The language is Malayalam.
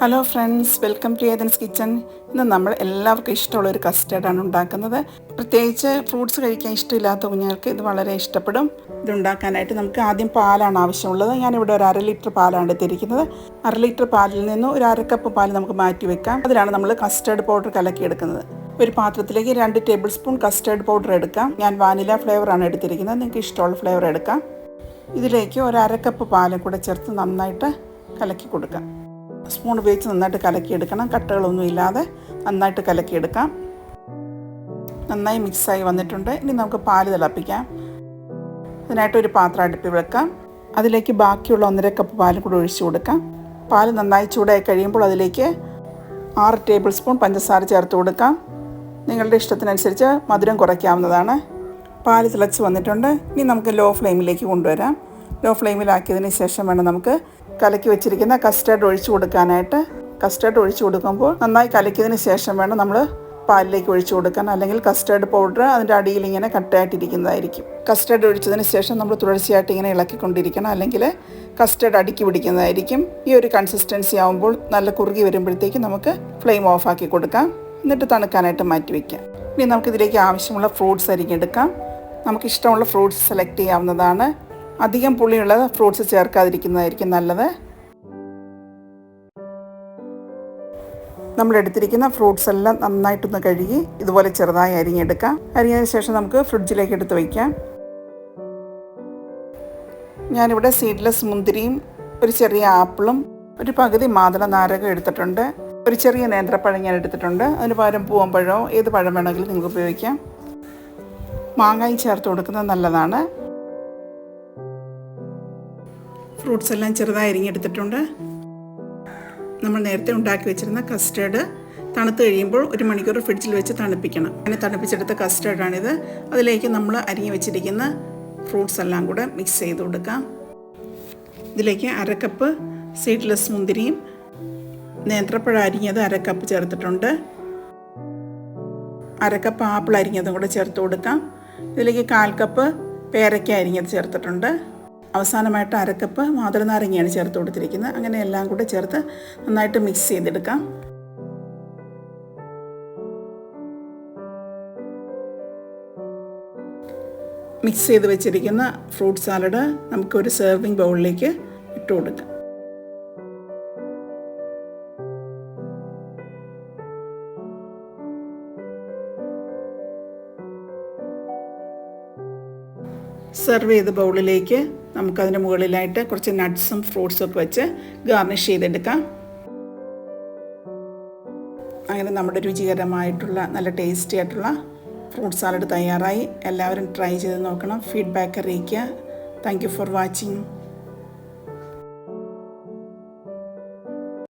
Hello friends welcome to Athens kitchen ഇന്ന് നമ്മൾ എല്ലാവർക്കും ഇഷ്ടമുള്ള ഒരു കസ്റ്റേർഡാണ് ഉണ്ടാക്കുന്നത്. പ്രത്യേകിച്ച് ഫ്രൂട്ട്സ് കഴിക്കാൻ ഇഷ്ടമില്ലാത്ത കുഞ്ഞുങ്ങൾക്ക് ഇത് വളരെ ഇഷ്ടപ്പെടും. ഇത് ഉണ്ടാക്കാനായിട്ട് നമുക്ക് ആദ്യം പാലാണ് ആവശ്യമുള്ളത്. ഞാനിവിടെ ഒരു അര ലിറ്റർ പാലാണ് എടുത്തിരിക്കുന്നത്. അര ലിറ്റർ പാലിൽ നിന്ന് ഒരു അര കപ്പ് പാൽ നമുക്ക് മാറ്റി വെക്കാം. അതിലാണ് നമ്മൾ കസ്റ്റേർഡ് പൗഡർ കലക്കിയെടുക്കുന്നത്. ഒരു പാത്രത്തിലേക്ക് രണ്ട് ടേബിൾ സ്പൂൺ കസ്റ്റേർഡ് പൗഡർ എടുക്കാം. ഞാൻ വാനില ഫ്ലേവറാണ് എടുത്തിരിക്കുന്നത്. നിങ്ങൾക്ക് ഇഷ്ടമുള്ള ഫ്ലേവർ എടുക്കാം. ഇതിലേക്ക് ഒരു അര കപ്പ് പാലും കൂടെ ചേർത്ത് നന്നായിട്ട് കലക്കി കൊടുക്കാം. സ്പൂൺ ഉപയോഗിച്ച് നന്നായിട്ട് കലക്കിയെടുക്കണം. കട്ടകളൊന്നും ഇല്ലാതെ നന്നായിട്ട് കലക്കിയെടുക്കാം. നന്നായി മിക്സായി വന്നിട്ടുണ്ട്. ഇനി നമുക്ക് പാൽ തിളപ്പിക്കാം. അതിനായിട്ട് ഒരു പാത്രം അടുപ്പിൽ വെക്കാം. അതിലേക്ക് ബാക്കിയുള്ള ഒന്നര കപ്പ് പാലും കൂടി ഒഴിച്ചു കൊടുക്കാം. പാൽ നന്നായി ചൂടായി കഴിയുമ്പോൾ അതിലേക്ക് ആറ് ടേബിൾ സ്പൂൺ പഞ്ചസാര ചേർത്ത് കൊടുക്കാം. നിങ്ങളുടെ ഇഷ്ടത്തിനനുസരിച്ച് മധുരം കുറയ്ക്കാവുന്നതാണ്. പാൽ തിളച്ച് വന്നിട്ടുണ്ട്. ഇനി നമുക്ക് ലോ ഫ്ലെയിമിലേക്ക് കൊണ്ടുവരാം. ലോ ഫ്ലെയിമിലാക്കിയതിന് ശേഷം വേണം നമുക്ക് കലക്കി വെച്ചിരിക്കുന്ന കസ്റ്റേർഡ് ഒഴിച്ചു കൊടുക്കാനായിട്ട് കസ്റ്റേർഡ് ഒഴിച്ചു കൊടുക്കുമ്പോൾ നന്നായി കലക്കിയതിന് ശേഷം വേണം നമ്മൾ പാലിലേക്ക് ഒഴിച്ചു കൊടുക്കാൻ. അല്ലെങ്കിൽ കസ്റ്റേർഡ് പൗഡർ അതിന്റെ അടിയിൽ ഇങ്ങനെ കട്ടയായിട്ടിരിക്കുന്നതായിരിക്കും കസ്റ്റേർഡ് ഒഴിച്ചതിന് ശേഷം നമ്മൾ തുടർച്ചയായിട്ട് ഇങ്ങനെ ഇളക്കിക്കൊണ്ടിരിക്കണം. അല്ലെങ്കിൽ കസ്റ്റേർഡ് അടുക്കി പിടിക്കുന്നതായിരിക്കും. ഈ ഒരു കൺസിസ്റ്റൻസി ആകുമ്പോൾ നല്ല കുറുകി വരുമ്പോഴത്തേക്ക് നമുക്ക് ഫ്ലെയിം ഓഫ് ആക്കി കൊടുക്കാം. എന്നിട്ട് തണുക്കാനായിട്ട് മാറ്റി വയ്ക്കാം ഇനി നമുക്കിതിലേക്ക് ആവശ്യമുള്ള ഫ്രൂട്ട്സ് അരിഞ്ഞെടുക്കാം. നമുക്കിഷ്ടമുള്ള ഫ്രൂട്ട്സ് സെലക്ട് ചെയ്യാവുന്നതാണ്. അധികം പുളിയുള്ള ഫ്രൂട്ട്സ് ചേർക്കാതിരിക്കുന്നതായിരിക്കും നല്ലത്. നമ്മൾ എടുത്തിരിക്കുന്ന ഫ്രൂട്ട്സ് എല്ലാം നന്നായിട്ടൊന്ന് കഴുകി ഇതുപോലെ ചെറുതായി അരിഞ്ഞെടുക്കാം. അരിഞ്ഞതിന് ശേഷം നമുക്ക് ഫ്രിഡ്ജിലേക്ക് എടുത്ത് വയ്ക്കാം ഞാനിവിടെ സീഡ്ലെസ് മുന്തിരിയും ഒരു ചെറിയ ആപ്പിളും ഒരു പകുതി മാതള നാരകം എടുത്തിട്ടുണ്ട്. ഒരു ചെറിയ നേന്ത്രപ്പഴം ഞാൻ എടുത്തിട്ടുണ്ട്. അതിന് പകരം പൂവമ്പഴമോ ഏത് പഴം വേണമെങ്കിലും നിങ്ങൾക്ക് ഉപയോഗിക്കാം. മാങ്ങായും ചേർത്ത് കൊടുക്കുന്നത് നല്ലതാണ്. ഫ്രൂട്ട്സ് എല്ലാം ചെറുതായി അരിഞ്ഞെടുത്തിട്ടുണ്ട്. നമ്മൾ നേരത്തെ ഉണ്ടാക്കി വെച്ചിരുന്ന കസ്റ്റേർഡ് തണുത്ത് കഴിയുമ്പോൾ ഒരു മണിക്കൂർ ഫ്രിഡ്ജിൽ വെച്ച് തണുപ്പിക്കണം. അങ്ങനെ തണുപ്പിച്ചെടുത്ത കസ്റ്റേർഡാണിത്. അതിലേക്ക് നമ്മൾ അരിഞ്ഞു വെച്ചിരിക്കുന്ന ഫ്രൂട്ട്സ് എല്ലാം കൂടെ മിക്സ് ചെയ്ത് കൊടുക്കാം. ഇതിലേക്ക് അരക്കപ്പ് സീഡ്ലെസ് മുന്തിരിയും നേന്ത്രപ്പഴം അരിഞ്ഞത് അരക്കപ്പ് ചേർത്തിട്ടുണ്ട്. അരക്കപ്പ് ആപ്പിൾ അരിഞ്ഞതും കൂടെ ചേർത്ത് കൊടുക്കാം. ഇതിലേക്ക് കാൽ കപ്പ് പേരയ്ക്ക അരിഞ്ഞത് ചേർത്തിട്ടുണ്ട്. അവസാനമായിട്ട് അരക്കപ്പ് മാതളനാരങ്ങയാണ് ചേർത്ത് കൊടുത്തിരിക്കുന്നത്. അങ്ങനെ എല്ലാം കൂടെ ചേർത്ത് നന്നായിട്ട് മിക്സ് ചെയ്തെടുക്കാം. മിക്സ് ചെയ്ത് വെച്ചിരിക്കുന്ന ഫ്രൂട്ട് സാലഡ് നമുക്കൊരു സെർവിങ് ബൗളിലേക്ക് ഇട്ട് കൊടുക്കാം സെർവ് ചെയ്ത ബൗളിലേക്ക് നമുക്കതിന് മുകളിലായിട്ട് കുറച്ച് നട്ട്സും ഫ്രൂട്ട്സും ഒക്കെ വെച്ച് ഗാർണിഷ് ചെയ്തെടുക്കാം. അങ്ങനെ നമ്മുടെ രുചികരമായിട്ടുള്ള നല്ല ടേസ്റ്റി ആയിട്ടുള്ള ഫ്രൂട്ട് സാലഡ് തയ്യാറായി. എല്ലാവരും ട്രൈ ചെയ്ത് നോക്കണം. ഫീഡ്ബാക്ക് അറിയിക്കുക. Thank for watching